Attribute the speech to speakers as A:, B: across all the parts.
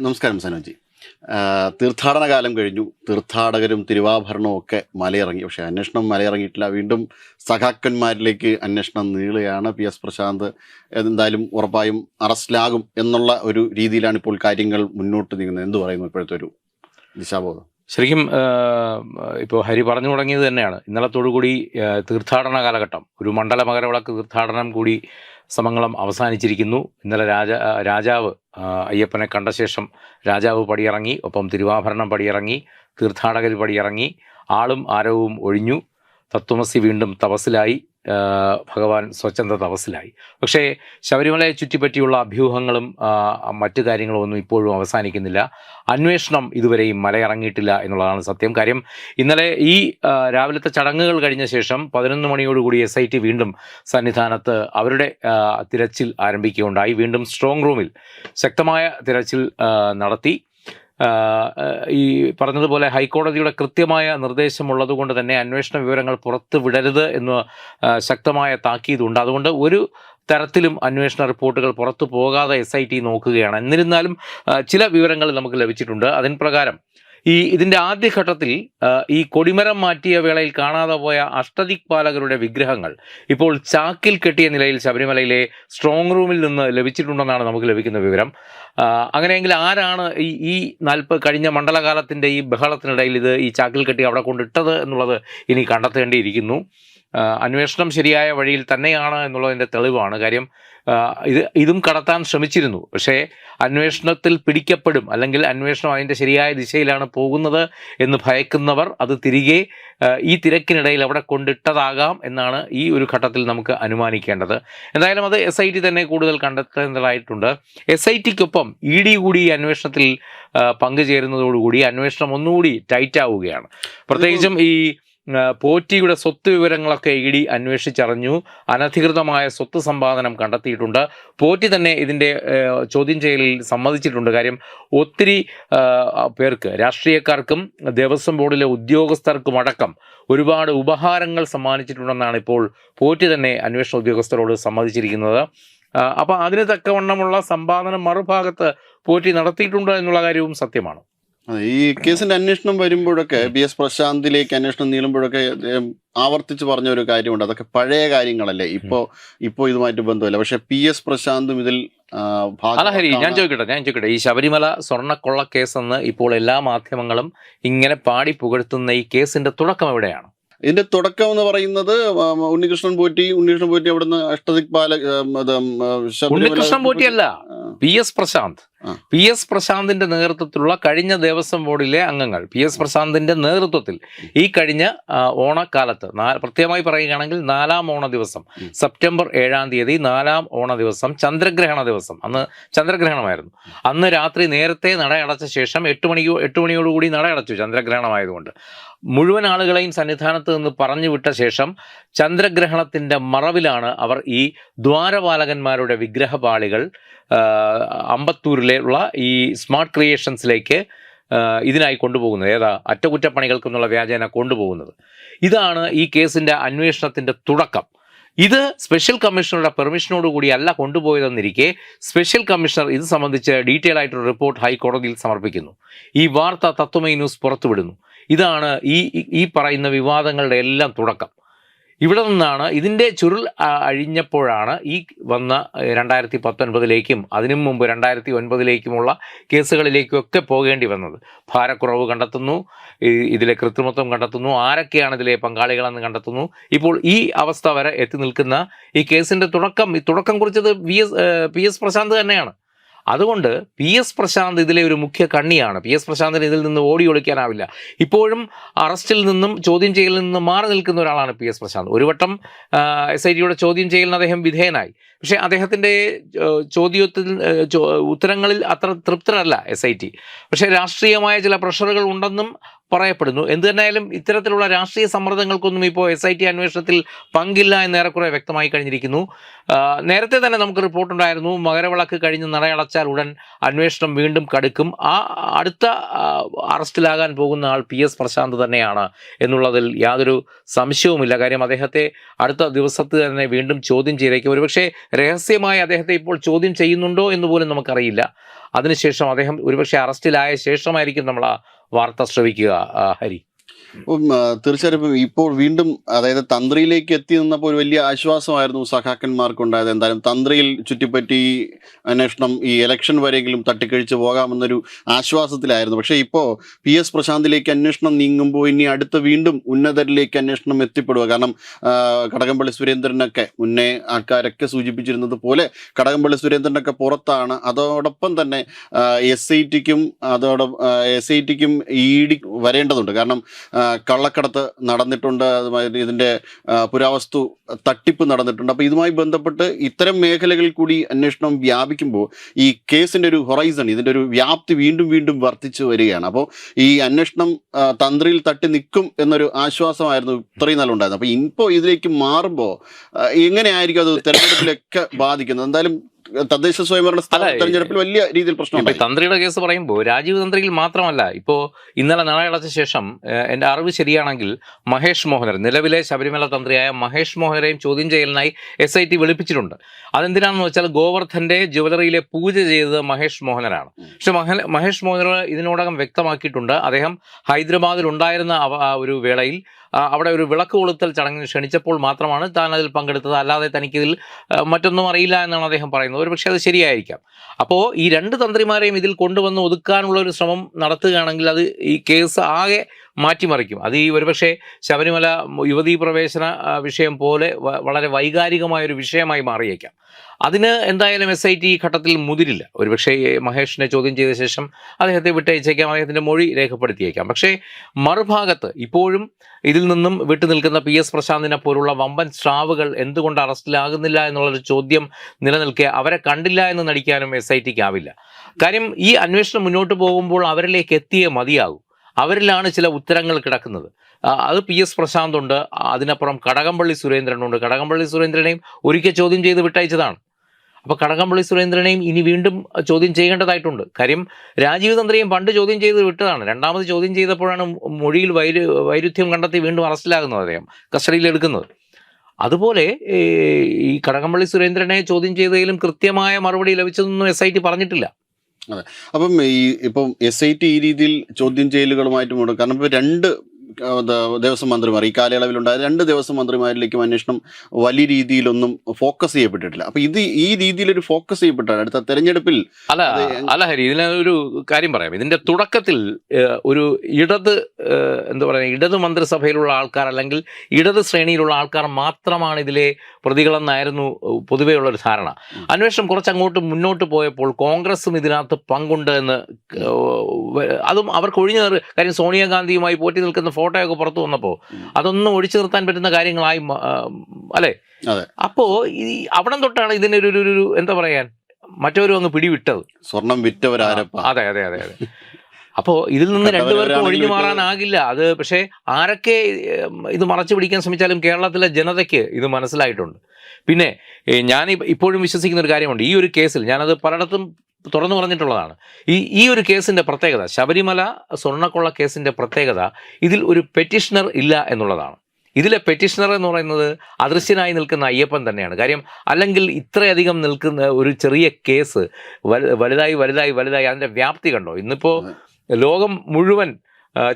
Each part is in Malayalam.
A: നമസ്കാരം സനോജി. തീർത്ഥാടന കാലം കഴിഞ്ഞു. തീർത്ഥാടകരും തിരുവാഭരണവും ഒക്കെ മലയിറങ്ങി. പക്ഷേ അന്വേഷണം മലയിറങ്ങിയിട്ടില്ല. വീണ്ടും സഖാക്കന്മാരിലേക്ക് അന്വേഷണം നീളുകയാണ്. പി എസ് പ്രശാന്ത് എന്തായാലും ഉറപ്പായും അറസ്റ്റിലാകും എന്നുള്ള ഒരു രീതിയിലാണ് ഇപ്പോൾ കാര്യങ്ങൾ മുന്നോട്ട് നീങ്ങുന്നത്. എന്ത് പറയുന്നു ഇപ്പോഴത്തെ ഒരു ദിശാബോധം?
B: ശരിക്കും ഇപ്പോൾ ഹരി പറഞ്ഞു തുടങ്ങിയത് തന്നെയാണ്. ഇന്നലത്തോടുകൂടി കൂടി തീർത്ഥാടന കാലഘട്ടം. ഒരു മണ്ഡല മകരവിളക്ക് തീർത്ഥാടനം കൂടി സമംഗളം അവസാനിച്ചിരിക്കുന്നു. ഇന്നലെ രാജ രാജാവ് അയ്യപ്പനെ കണ്ട ശേഷം രാജാവ് പടിയിറങ്ങി ഒപ്പം തിരുവാഭരണം പടിയിറങ്ങി തീർത്ഥാടകർ പടിയിറങ്ങി ആളും ആരവും ഒഴിഞ്ഞു. തത്വമസി വീണ്ടും തപസ്സിലായി. ഭഗവാൻ സ്വച്ഛന്ത തപസ്സിലായി. പക്ഷേ ശബരിമലയെ ചുറ്റിപ്പറ്റിയുള്ള അഭ്യൂഹങ്ങളും മറ്റു കാര്യങ്ങളും ഒന്നും ഇപ്പോഴും അവസാനിക്കുന്നില്ല. അന്വേഷണം ഇതുവരെയും മലയിറങ്ങിയിട്ടില്ല എന്നുള്ളതാണ് സത്യം. കാര്യം ഇന്നലെ ഈ രാവിലത്തെ ചടങ്ങുകൾ കഴിഞ്ഞ ശേഷം പതിനൊന്ന് മണിയോടുകൂടി എസ് ഐ ടി വീണ്ടും സന്നിധാനത്ത് അവരുടെ തിരച്ചിൽ ആരംഭിക്കുകയുണ്ടായി. വീണ്ടും സ്ട്രോങ് റൂമിൽ ശക്തമായ തിരച്ചിൽ നടത്തി. ഈ പറഞ്ഞതുപോലെ ഹൈക്കോടതിയുടെ കൃത്യമായ നിർദ്ദേശമുള്ളത് കൊണ്ട് തന്നെ അന്വേഷണ വിവരങ്ങൾ പുറത്ത് വിടരുത് എന്ന് ശക്തമായ താക്കീതുണ്ട് അതുകൊണ്ട് ഒരു തരത്തിലും അന്വേഷണ റിപ്പോർട്ടുകൾ പുറത്തു പോകാതെ എസ് ഐ ടി നോക്കുകയാണ്. എന്നിരുന്നാലും ചില വിവരങ്ങൾ നമുക്ക് ലഭിച്ചിട്ടുണ്ട്. അതിൻ പ്രകാരം ഈ ഇതിന്റെ ആദ്യഘട്ടത്തിൽ ഈ കൊടിമരം മാറ്റിയ വേളയിൽ കാണാതെ പോയ അഷ്ടദിക്പാലകരുടെ വിഗ്രഹങ്ങൾ ഇപ്പോൾ ചാക്കിൽ കെട്ടിയ നിലയിൽ ശബരിമലയിലെ സ്ട്രോങ് റൂമിൽ നിന്ന് ലഭിച്ചിട്ടുണ്ടെന്നാണ് നമുക്ക് ലഭിക്കുന്ന വിവരം. അങ്ങനെയെങ്കിൽ ആരാണ് ഈ ഈ നാൽപ്പത് കഴിഞ്ഞ മണ്ഡലകാലത്തിന്റെ ഈ ബഹളത്തിനിടയിൽ ഇത് ഈ ചാക്കിൽ കെട്ടി അവിടെ കൊണ്ടിട്ടത് എന്നുള്ളത് ഇനി കണ്ടെത്തേണ്ടിയിരിക്കുന്നു. അന്വേഷണം ശരിയായ വഴിയിൽ തന്നെയാണ് എന്നുള്ളതിന്റെ തെളിവാണ്. കാര്യം ഇത് ഇതും കടത്താൻ ശ്രമിച്ചിരുന്നു. പക്ഷേ അന്വേഷണത്തിൽ പിടിക്കപ്പെടും. അല്ലെങ്കിൽ അന്വേഷണം അതിന്റെ ശരിയായ ദിശയിലാണ് പോകുന്നത് എന്ന് ഭയക്കുന്നവർ അത് തിരികെ ഈ തിരക്കിനിടയിൽ അവിടെ കൊണ്ടിട്ടതാകാം എന്നാണ് ഈ ഒരു ഘട്ടത്തിൽ നമുക്ക് അനുമാനിക്കേണ്ടത്. എന്തായാലും അത് എസ് ഐ ടി തന്നെ കൂടുതൽ കണ്ടെത്തേണ്ടതായിട്ടുണ്ട്. എസ് ഐ ടിക്കൊപ്പം ഇ ഡി കൂടി അന്വേഷണത്തിൽ പങ്കുചേരുന്നതോടുകൂടി അന്വേഷണം ഒന്നുകൂടി ടൈറ്റ് ആവുകയാണ് പ്രത്യേകിച്ചും ഈ പോറ്റിയുടെ സ്വത്ത് വിവരങ്ങളൊക്കെ ഇ ഡി അന്വേഷിച്ചറിഞ്ഞു. അനധികൃതമായ സ്വത്ത് സമ്പാദനം കണ്ടെത്തിയിട്ടുണ്ട്. പോറ്റി തന്നെ ഇതിന്റെ ചോദ്യം ചെയ്യലിൽ സമ്മതിച്ചിട്ടുണ്ട്. കാര്യം ഒത്തിരി പേർക്ക് രാഷ്ട്രീയക്കാർക്കും ദേവസ്വം ബോർഡിലെ ഉദ്യോഗസ്ഥർക്കും അടക്കം ഒരുപാട് ഉപഹാരങ്ങൾ സമ്മാനിച്ചിട്ടുണ്ടെന്നാണ് ഇപ്പോൾ പോറ്റി തന്നെ അന്വേഷണ ഉദ്യോഗസ്ഥരോട് സമ്മതിച്ചിരിക്കുന്നത്. അപ്പോൾ അതിന് തക്കവണ്ണമുള്ള സമ്പാദനം മറുഭാഗത്ത് പോറ്റി നടത്തിയിട്ടുണ്ട് എന്നുള്ള കാര്യവും സത്യമാണ്.
A: ഈ കേസിന്റെ അന്വേഷണം വരുമ്പോഴൊക്കെ ബി എസ് പ്രശാന്തിലേക്ക് അന്വേഷണം നീളുമ്പോഴൊക്കെ ആവർത്തിച്ച് പറഞ്ഞ ഒരു കാര്യമുണ്ട്. അതൊക്കെ പഴയ കാര്യങ്ങളല്ലേ? ഇപ്പോ ഇപ്പോ ഇതുമായിട്ട് ബന്ധമില്ല. പക്ഷെ പി എസ് പ്രശാന്തും ഇതിൽ
B: ഹരി ഞാൻ. ചോദിക്കട്ടെ ഞാൻ ചോദിക്കട്ടെ. ഈ ശബരിമല സ്വർണക്കൊള്ള കേസെന്ന് ഇപ്പോൾ എല്ലാ മാധ്യമങ്ങളും ഇങ്ങനെ പാടി പുകഴ്ത്തുന്ന ഈ കേസിന്റെ തുടക്കം എവിടെയാണ്?
A: ഇതിന്റെ തുടക്കം എന്ന് പറയുന്നത് ഉണ്ണികൃഷ്ണൻ പോറ്റി ഉണ്ണികൃഷ്ണൻ പോറ്റി അവിടുന്ന് അഷ്ടദിക്പാല
B: ഉണ്ണികൃഷ്ണൻ പോറ്റി.
A: അല്ല
B: P S Prasanth. P S പ്രശാന്തിന്റെ നേതൃത്വത്തിലുള്ള കഴിഞ്ഞ ദേവസ്വം ബോർഡിലെ അംഗങ്ങൾ പി എസ് പ്രശാന്തിന്റെ നേതൃത്വത്തിൽ ഈ കഴിഞ്ഞ ഓണക്കാലത്ത് പ്രത്യേകമായി പറയുകയാണെങ്കിൽ നാലാം ഓണ ദിവസം. സെപ്റ്റംബർ ഏഴാം തീയതി നാലാം ഓണ ദിവസം ചന്ദ്രഗ്രഹണ ദിവസം. അന്ന് ചന്ദ്രഗ്രഹണമായിരുന്നു. അന്ന് രാത്രി നേരത്തെ നട അടച്ച ശേഷം എട്ട് മണിക്കോ എട്ട് മണിയോടുകൂടി നട അടച്ചു ചന്ദ്രഗ്രഹണമായതുകൊണ്ട്. മുഴുവൻ ആളുകളെയും സന്നിധാനത്ത് നിന്ന് പറഞ്ഞു വിട്ട ശേഷം ചന്ദ്രഗ്രഹണത്തിന്റെ മറവിലാണ് അവർ ഈ ദ്വാരപാലകന്മാരുടെ വിഗ്രഹപാളികൾ അമ്പത്തൂരിലുള്ള ഈ സ്മാർട്ട് ക്രിയേഷൻസിലേക്ക് ഇതിനായി കൊണ്ടുപോകുന്നത്. ഏതാ? അറ്റകുറ്റപ്പണികൾക്കെന്നുള്ള വ്യാജേന കൊണ്ടുപോകുന്നത്. ഇതാണ് ഈ കേസിന്റെ അന്വേഷണത്തിന്റെ തുടക്കം. ഇത് സ്പെഷ്യൽ കമ്മീഷണറുടെ പെർമിഷനോടുകൂടി അല്ല കൊണ്ടുപോയതെന്നിരിക്കെ സ്പെഷ്യൽ കമ്മീഷണർ ഇത് സംബന്ധിച്ച് ഡീറ്റെയിൽ ആയിട്ടൊരു റിപ്പോർട്ട് ഹൈക്കോടതിയിൽ സമർപ്പിക്കുന്നു. ഈ വാർത്ത തത്വമൈ ന്യൂസ് പുറത്തുവിടുന്നു. ഇതാണ് ഈ ഈ- പറയുന്ന വിവാദങ്ങളുടെ എല്ലാം തുടക്കം. ഇവിടെ നിന്നാണ് ഇതിന്റെ ചുരുൾ അഴിഞ്ഞപ്പോഴാണ് ഈ വന്ന രണ്ടായിരത്തി പത്തൊൻപതിലേക്കും അതിനു മുമ്പ് രണ്ടായിരത്തി ഒൻപതിലേക്കുമുള്ള കേസുകളിലേക്കും ഒക്കെ പോകേണ്ടി വന്നത്. ഭാരക്കുറവ് കണ്ടെത്തുന്നു ഇതിലെ കൃത്രിമത്വം കണ്ടെത്തുന്നു ആരൊക്കെയാണ് ഇതിലെ പങ്കാളികളെന്ന് കണ്ടെത്തുന്നു. ഇപ്പോൾ ഈ അവസ്ഥ വരെ എത്തി നിൽക്കുന്ന ഈ കേസിന്റെ തുടക്കം ഈ തുടക്കം കുറിച്ചത് V S P S Prasanth തന്നെയാണ്. അതുകൊണ്ട് പി എസ് പ്രശാന്ത് ഇതിലെ ഒരു മുഖ്യ കണ്ണിയാണ്. പി എസ് പ്രശാന്തിന് ഇതിൽ നിന്ന് ഓടി ഒളിക്കാനാവില്ല. ഇപ്പോഴും അറസ്റ്റിൽ നിന്നും ചോദ്യം ചെയ്യലിൽ നിന്നും മാറി നിൽക്കുന്ന ഒരാളാണ് പി എസ് പ്രശാന്ത്. ഒരു വട്ടം എസ് ഐ ടിയുടെ ചോദ്യം ചെയ്യലിന് അദ്ദേഹം വിധേയനായി. പക്ഷേ അദ്ദേഹത്തിന്റെ ചോദ്യത്തിൽ ഉത്തരങ്ങളിൽ അത്ര തൃപ്തരല്ല എസ് ഐ ടി പക്ഷേ രാഷ്ട്രീയമായ ചില പ്രഷറുകൾ ഉണ്ടെന്നും പറയപ്പെടുന്നു. എന്തു തന്നെയായാലും ഇത്തരത്തിലുള്ള രാഷ്ട്രീയ സമ്മർദ്ദങ്ങൾക്കൊന്നും ഇപ്പോൾ എസ് ഐ ടി അന്വേഷണത്തിൽ പങ്കില്ല എന്ന് ഏറെക്കുറെ വ്യക്തമായി കഴിഞ്ഞിരിക്കുന്നു. നേരത്തെ തന്നെ നമുക്ക് റിപ്പോർട്ടുണ്ടായിരുന്നു മകരവിളക്ക് കഴിഞ്ഞ് നടയടച്ചാൽ ഉടൻ അന്വേഷണം വീണ്ടും കടുക്കും. ആ അടുത്ത അറസ്റ്റിലാകാൻ പോകുന്ന ആൾ പി എസ് പ്രശാന്ത് തന്നെയാണ് എന്നുള്ളതിൽ യാതൊരു സംശയവുമില്ല. കാര്യം അദ്ദേഹത്തെ അടുത്ത ദിവസത്ത് തന്നെ വീണ്ടും ചോദ്യം ചെയ്തേക്കും. ഒരുപക്ഷെ രഹസ്യമായി അദ്ദേഹത്തെ ഇപ്പോൾ ചോദ്യം ചെയ്യുന്നുണ്ടോ എന്ന് പോലും നമുക്കറിയില്ല. അതിനുശേഷം അദ്ദേഹം ഒരുപക്ഷെ അറസ്റ്റിലായ ശേഷമായിരിക്കും നമ്മൾ ആ വാർത്ത ശ്രവിക്കുക. ഹരി.
A: അപ്പം ഇപ്പം ഇപ്പോൾ വീണ്ടും അതായത് തന്ത്രിയിലേക്ക് എത്തി നിന്നപ്പോൾ ഒരു വലിയ ആശ്വാസമായിരുന്നു സഖാക്കന്മാർക്കുണ്ടായത് എന്തായാലും തന്ത്രിയിൽ ചുറ്റിപ്പറ്റി അന്വേഷണം ഈ ഇലക്ഷൻ വരെയെങ്കിലും തട്ടിക്കഴിച്ച് പോകാമെന്നൊരു ആശ്വാസത്തിലായിരുന്നു. പക്ഷേ ഇപ്പോൾ പി എസ് പ്രശാന്തിലേക്ക് അന്വേഷണം നീങ്ങുമ്പോൾ ഇനി അടുത്ത വീണ്ടും ഉന്നതരിലേക്ക് അന്വേഷണം എത്തിപ്പെടുക. കാരണം കടകംപള്ളി സുരേന്ദ്രനൊക്കെ മുന്നേ ആൾക്കാരൊക്കെ സൂചിപ്പിച്ചിരുന്നത് പോലെ കടകംപള്ളി സുരേന്ദ്രനൊക്കെ പുറത്താണ്. അതോടൊപ്പം തന്നെ എസ് ഐ ടിക്കും അതോടൊപ്പം എസ് ഐ ടിക്കും ഇ ഡി വരേണ്ടതുണ്ട്. കാരണം കള്ളക്കടത്ത് നടന്നിട്ടുണ്ട്. അതുമാതിരി ഇതിന്റെ പുരാവസ്തു തട്ടിപ്പ് നടന്നിട്ടുണ്ട്. അപ്പോൾ ഇതുമായി ബന്ധപ്പെട്ട് ഇത്തരം മേഖലകളിൽ കൂടി അന്വേഷണം വ്യാപിക്കുമ്പോൾ ഈ കേസിന്റെ ഒരു ഹൊറൈസൺ ഇതിന്റെ ഒരു വ്യാപ്തി വീണ്ടും വീണ്ടും വർദ്ധിച്ചു വരികയാണ്. അപ്പോൾ ഈ അന്വേഷണം തന്ത്രിയിൽ തട്ടി നിൽക്കും എന്നൊരു ആശ്വാസമായിരുന്നു ഇത്രയും നല്ല ഉണ്ടായിരുന്നത് അപ്പോൾ ഇപ്പോൾ ഇതിലേക്ക് മാറുമ്പോൾ എങ്ങനെയായിരിക്കും അത് തെരഞ്ഞെടുപ്പിലൊക്കെ ബാധിക്കുന്നത്? എന്തായാലും തദ്ദേശ സ്വയംഭരണ തെരഞ്ഞെടുപ്പിൽ വലിയ രീതിയിൽ പ്രശ്നം
B: ഇപ്പൊ തന്ത്രിയുടെ കേസ് പറയുമ്പോൾ രാജീവ് തന്ത്രിയിൽ മാത്രമല്ല ഇപ്പോ ഇന്നലെ നാളെ അടച്ച ശേഷം എന്റെ അറിവ് ശരിയാണെങ്കിൽ മഹേഷ് മോഹനർ നിലവിലെ ശബരിമല തന്ത്രിയായ മഹേഷ് മോഹനരെയും ചോദ്യം ചെയ്യലിനായി എസ് ഐ ടി വിളിപ്പിച്ചിട്ടുണ്ട്. അതെന്തിനാണെന്ന് വെച്ചാൽ ഗോവർദ്ധന്റെ ജുവലറിയിലെ പൂജ ചെയ്തത് മഹേഷ് മോഹനരാണ്. പക്ഷെ മഹ- മഹേഷ് മോഹനർ ഇതിനോടകം വ്യക്തമാക്കിയിട്ടുണ്ട്. അദ്ദേഹം ഹൈദരാബാദിൽ ഉണ്ടായിരുന്ന ഒരു വേളയിൽ അവിടെ ഒരു വിളക്ക് കൊളുത്തൽ ചടങ്ങിന് ക്ഷണിച്ചപ്പോൾ മാത്രമാണ് താൻ അതിൽ പങ്കെടുത്തത്. അല്ലാതെ തനിക്കിതിൽ മറ്റൊന്നും അറിയില്ല എന്നാണ് അദ്ദേഹം പറയുന്നത്. ഒരു പക്ഷേ അത് ശരിയായിരിക്കാം. അപ്പോൾ ഈ രണ്ട് തന്ത്രിമാരെയും ഇതിൽ കൊണ്ടുവന്ന് ഒതുക്കാനുള്ള ഒരു ശ്രമം നടത്തുകയാണെങ്കിൽ അത് ഈ കേസ് ആകെ മാറ്റിമറിക്കും. അത് ഈ ഒരുപക്ഷെ ശബരിമല യുവതീ പ്രവേശന വിഷയം പോലെ വളരെ വൈകാരികമായൊരു വിഷയമായി മാറിയേക്കാം. അതിന് എന്തായാലും എസ് ഐ ടി ഈ ഘട്ടത്തിൽ മുതിരില്ല. ഒരുപക്ഷെ മഹേഷിനെ ചോദ്യം ചെയ്ത ശേഷം അദ്ദേഹത്തെ വിട്ടയച്ചേക്കാം അദ്ദേഹത്തിന്റെ മൊഴി രേഖപ്പെടുത്തിയേക്കാം. പക്ഷേ മറുഭാഗത്ത് ഇപ്പോഴും ഇതിൽ നിന്നും വിട്ടു നിൽക്കുന്ന പി എസ് പ്രശാന്തിനെ പോലുള്ള വമ്പൻ സ്ട്രാവുകൾ എന്തുകൊണ്ട് അറസ്റ്റിലാകുന്നില്ല എന്നുള്ളൊരു ചോദ്യം നിലനിൽക്കെ അവരെ കണ്ടില്ല എന്ന് നടിക്കാനും എസ് ഐ ടിക്ക് ആവില്ല കാര്യം ഈ അന്വേഷണം മുന്നോട്ട് പോകുമ്പോൾ അവരിലേക്ക് എത്തിയേ മതിയാകും. അവരിലാണ് ചില ഉത്തരങ്ങൾ കിടക്കുന്നത്. അത് പി എസ് പ്രശാന്ത് ഉണ്ട്. അതിനപ്പുറം കടകംപള്ളി സുരേന്ദ്രനുണ്ട് കടകംപള്ളി സുരേന്ദ്രനെയും ഒരിക്കൽ ചോദ്യം ചെയ്ത് വിട്ടയച്ചതാണ്. അപ്പോൾ കടകംപള്ളി സുരേന്ദ്രനെയും ഇനി വീണ്ടും ചോദ്യം ചെയ്യേണ്ടതായിട്ടുണ്ട്. കാര്യം രാജീവ് തന്ത്രിയും പണ്ട് ചോദ്യം ചെയ്ത് വിട്ടതാണ്. രണ്ടാമത് ചോദ്യം ചെയ്തപ്പോഴാണ് മൊഴിയിൽ വൈരു വൈരുദ്ധ്യം കണ്ടെത്തി വീണ്ടും അറസ്റ്റിലാകുന്നത് അദ്ദേഹം കസ്റ്റഡിയിൽ എടുക്കുന്നത്. അതുപോലെ ഈ കടകംപള്ളി സുരേന്ദ്രനെ ചോദ്യം ചെയ്തതിലും കൃത്യമായ മറുപടി ലഭിച്ചതൊന്നും എസ് ഐ ടി പറഞ്ഞിട്ടില്ല.
A: അപ്പം ഈ ഇപ്പം എസ് ഐ ടി ഈ രീതിയിൽ ചോദ്യം ചെയ്യലുകളുമായിട്ട് മുടക്കും കാരണം ഇപ്പോൾ രണ്ട് ദേവസ്വം മന്ത്രിമാർ ഈ കാലയളവിലുണ്ടായ രണ്ട് ദേവസ്വം മന്ത്രിമാരിലേക്കും അന്വേഷണം വലിയ രീതിയിലൊന്നും ഫോക്കസ് ചെയ്യപ്പെട്ടിട്ടില്ല. അപ്പൊ ഇത് ഈ രീതിയിൽ ഒരു ഫോക്കസ് ചെയ്യപ്പെട്ടാണ്. അടുത്ത തെരഞ്ഞെടുപ്പിൽ
B: അല്ല അല്ല ഹരി ഇതിന് ഒരു കാര്യം പറയാം. ഇതിന്റെ തുടക്കത്തിൽ ഒരു ഇടത് എന്താ പറയുക ഇടത് മന്ത്രിസഭയിലുള്ള ആൾക്കാർ അല്ലെങ്കിൽ ഇടത് ശ്രേണിയിലുള്ള ആൾക്കാർ മാത്രമാണ് ഇതിലെ പ്രതികളെന്നായിരുന്നു പൊതുവെയുള്ള ഒരു ധാരണ അന്വേഷണം കുറച്ച് അങ്ങോട്ട് മുന്നോട്ട് പോയപ്പോൾ കോൺഗ്രസും ഇതിനകത്ത് പങ്കുണ്ട് എന്ന് അതും അവർക്ക് ഒഴിഞ്ഞു കാര്യം സോണിയാഗാന്ധിയുമായി പോറ്റി നിൽക്കുന്ന ഫോട്ടോയൊക്കെ പുറത്തു വന്നപ്പോൾ അതൊന്നും ഒഴിച്ചു നിർത്താൻ പറ്റുന്ന കാര്യങ്ങളായി അല്ലെ. അപ്പോ ഈ അവിടം തൊട്ടാണ് ഇതിനൊരു ഒരു- എന്താ പറയാൻ മറ്റവരും അങ്ങ് പിടിവിട്ടത്.
A: സ്വർണം വിറ്റവരാരപ്പ
B: അതെ അതെ അതെ അതെ. അപ്പോൾ ഇതിൽ നിന്ന് രണ്ടുപേർക്കും ഒഴിഞ്ഞു മാറാനാകില്ല അത് പക്ഷേ ആരൊക്കെ ഇത് മറച്ചു പിടിക്കാൻ ശ്രമിച്ചാലും കേരളത്തിലെ ജനതയ്ക്ക് ഇത് മനസ്സിലായിട്ടുണ്ട്. പിന്നെ ഞാൻ ഇപ്പോഴും വിശ്വസിക്കുന്ന ഒരു കാര്യമുണ്ട്. ഈ ഒരു കേസിൽ ഞാനത് പലയിടത്തും തുറന്നു പറഞ്ഞിട്ടുള്ളതാണ്. ഈ ഈ ഒരു കേസിന്റെ പ്രത്യേകത ശബരിമല സ്വർണക്കൊള്ള കേസിന്റെ പ്രത്യേകത ഇതിൽ ഒരു പെറ്റിഷണർ ഇല്ല എന്നുള്ളതാണ്. ഇതിലെ പെറ്റിഷണർ എന്ന് പറയുന്നത് അദൃശ്യനായി നിൽക്കുന്ന അയ്യപ്പൻ തന്നെയാണ്. കാര്യം അല്ലെങ്കിൽ ഇത്രയധികം നിൽക്കുന്ന ഒരു ചെറിയ കേസ് വലുതായി വലുതായി വലുതായി അതിന്റെ വ്യാപ്തി കണ്ടോ? ഇന്നിപ്പോൾ ലോകം മുഴുവൻ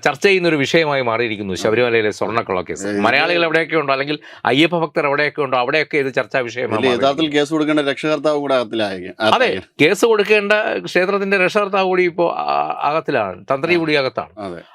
B: ചർച്ച ചെയ്യുന്ന ഒരു വിഷയമായി മാറിയിരിക്കുന്നു ശബരിമലയിലെ സ്വർണക്കൊള്ള കേസ്. മലയാളികൾ എവിടെയൊക്കെ ഉണ്ടോ അല്ലെങ്കിൽ അയ്യപ്പ ഭക്തർ എവിടെയൊക്കെ ഉണ്ടോ അവിടെയൊക്കെ ഇത് ചർച്ചാ വിഷയമാണ്
A: യഥാർത്ഥത്തിൽ. കേസ് കൊടുക്കേണ്ട രക്ഷകർത്താവ് കൂടെ അകത്തിലായി
B: അതെ കേസ് കൊടുക്കേണ്ട ക്ഷേത്രത്തിന്റെ രക്ഷകർത്താവ് കൂടി ഇപ്പോൾ അകത്തിലാണ് തന്ത്രി കൂടി അകത്താണ്.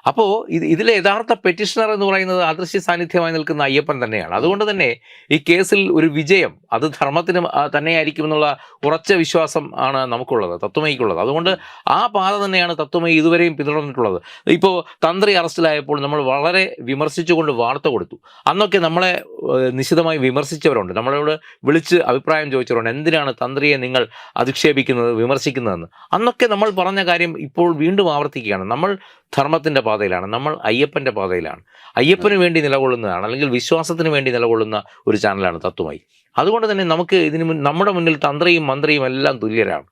A: അപ്പോ
B: അപ്പോൾ ഇത് ഇതിലെ യഥാർത്ഥ പെറ്റീഷണർ എന്ന് പറയുന്നത് അദൃശ്യ സാന്നിധ്യമായി നിൽക്കുന്ന അയ്യപ്പൻ തന്നെയാണ്. അതുകൊണ്ട് തന്നെ ഈ കേസിൽ ഒരു വിജയം അത് ധർമ്മത്തിന് ആ, തന്നെയായിരിക്കും എന്നുള്ള ഉറച്ച വിശ്വാസം ആണ് നമുക്കുള്ളത് തത്വമയ്ക്കുള്ളത് അതുകൊണ്ട് ആ പാത തന്നെയാണ് തത്വമയി ഇതുവരെയും പിന്തുടർന്നിട്ടുള്ളത്. ഇപ്പോൾ തന്ത്രി അറസ്റ്റിലായപ്പോൾ നമ്മൾ വളരെ വിമർശിച്ചുകൊണ്ട് വാർത്ത കൊടുത്തു. അന്നൊക്കെ നമ്മളെ നിശിതമായി വിമർശിച്ചവരുണ്ട്. നമ്മളോട് വിളിച്ച് അഭിപ്രായം ചോദിച്ചവരുണ്ട്. എന്തിനാണ് തന്ത്രിയെ നിങ്ങൾ അധിക്ഷേപിക്കുന്നത് വിമർശിക്കുന്നതെന്ന്? അന്നൊക്കെ നമ്മൾ പറഞ്ഞ കാര്യം ഇപ്പോൾ വീണ്ടും ആവർത്തിക്കുകയാണ്. നമ്മൾ ധർമ്മത്തിന്റെ പാതയിലാണ്. നമ്മൾ അയ്യപ്പന്റെ പാതയിലാണ്. അയ്യപ്പന് വേണ്ടി നിലകൊള്ളുന്നതാണ്. അല്ലെങ്കിൽ വിശ്വാസത്തിന് വേണ്ടി നിലകൊള്ളുന്ന ഒരു ചാനലാണ് തത്വമായി. അതുകൊണ്ട് തന്നെ നമുക്ക് ഇതിന് നമ്മുടെ മുന്നിൽ തന്ത്രിയും മന്ത്രിയും എല്ലാം തുല്യരാണ്.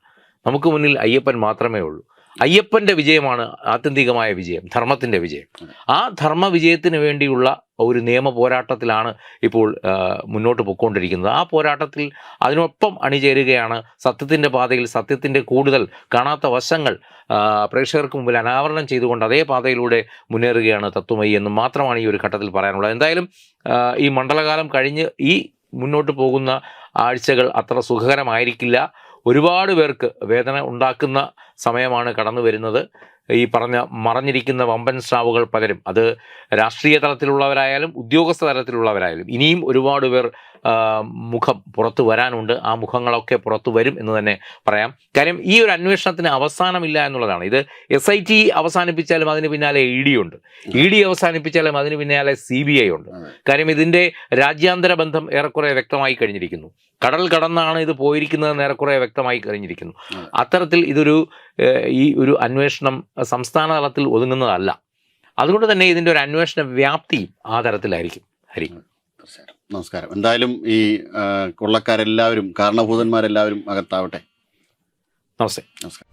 B: നമുക്ക് മുന്നിൽ അയ്യപ്പൻ മാത്രമേ ഉള്ളൂ. അയ്യപ്പന്റെ വിജയമാണ് ആത്യന്തികമായ വിജയം ധർമ്മത്തിന്റെ വിജയം. ആ ധർമ്മ വിജയത്തിന് വേണ്ടിയുള്ള ഒരു നിയമ പോരാട്ടത്തിലാണ് ഇപ്പോൾ മുന്നോട്ട് പൊയ്ക്കൊണ്ടിരിക്കുന്നത് ആ പോരാട്ടത്തിൽ അതിനൊപ്പം അണിചേരുകയാണ് സത്യത്തിന്റെ പാതയിൽ സത്യത്തിന്റെ കൂടുതൽ കാണാത്ത വശങ്ങൾ പ്രേക്ഷകർക്ക് മുമ്പിൽ അനാവരണം ചെയ്തുകൊണ്ട് അതേ പാതയിലൂടെ മുന്നേറുകയാണ് തത്വമയി എന്ന് മാത്രമാണ് ഈ ഒരു ഘട്ടത്തിൽ പറയാനുള്ളത്. എന്തായാലും ഈ മണ്ഡലകാലം കഴിഞ്ഞ് ഈ മുന്നോട്ട് പോകുന്ന ആഴ്ചകൾ അത്ര സുഖകരമായിരിക്കില്ല. ഒരുപാട് പേർക്ക് വേദന ഉണ്ടാക്കുന്ന സമയമാണ് കടന്നു വരുന്നത്. ഈ പറഞ്ഞ മറഞ്ഞിരിക്കുന്ന വമ്പൻ സ്രാവുകൾ പലരും അത് രാഷ്ട്രീയ തലത്തിലുള്ളവരായാലും ഉദ്യോഗസ്ഥ തലത്തിലുള്ളവരായാലും ഇനിയും ഒരുപാട് പേർ മുഖം പുറത്തു വരാനുണ്ട്. ആ മുഖങ്ങളൊക്കെ പുറത്തു വരും എന്ന് തന്നെ പറയാം. കാര്യം ഈ ഒരു അന്വേഷണത്തിന് അവസാനമില്ല എന്നുള്ളതാണ്. ഇത് എസ് ഐ ടി അവസാനിപ്പിച്ചാലും അതിന് പിന്നാലെ ഇ ഡി ഉണ്ട്. ഇ ഡി അവസാനിപ്പിച്ചാലും അതിന് പിന്നാലെ സി ബി ഐ ഉണ്ട്. കാര്യം ഇതിന്റെ രാജ്യാന്തര ബന്ധം ഏറെക്കുറെ വ്യക്തമായി കഴിഞ്ഞിരിക്കുന്നു. കടൽ കടന്നാണ് ഇത് പോയിരിക്കുന്നത് ഏറെക്കുറെ വ്യക്തമായി കഴിഞ്ഞിരിക്കുന്നു. അത്തരത്തിൽ ഇതൊരു ഈ ഒരു അന്വേഷണം സംസ്ഥാന തലത്തിൽ ഒതുങ്ങുന്നതല്ല. അതുകൊണ്ട് തന്നെ ഇതിന്റെ ഒരു അന്വേഷണ വ്യാപ്തിയും ആ തരത്തിലായിരിക്കും. ഹരി.
A: തീർച്ചയായിട്ടും. നമസ്കാരം. എന്തായാലും ഈ കൊള്ളക്കാരെല്ലാവരും കാരണഭൂതന്മാരെല്ലാവരും അകത്താവട്ടെ.
B: നമസ്തേ.
A: നമസ്കാരം.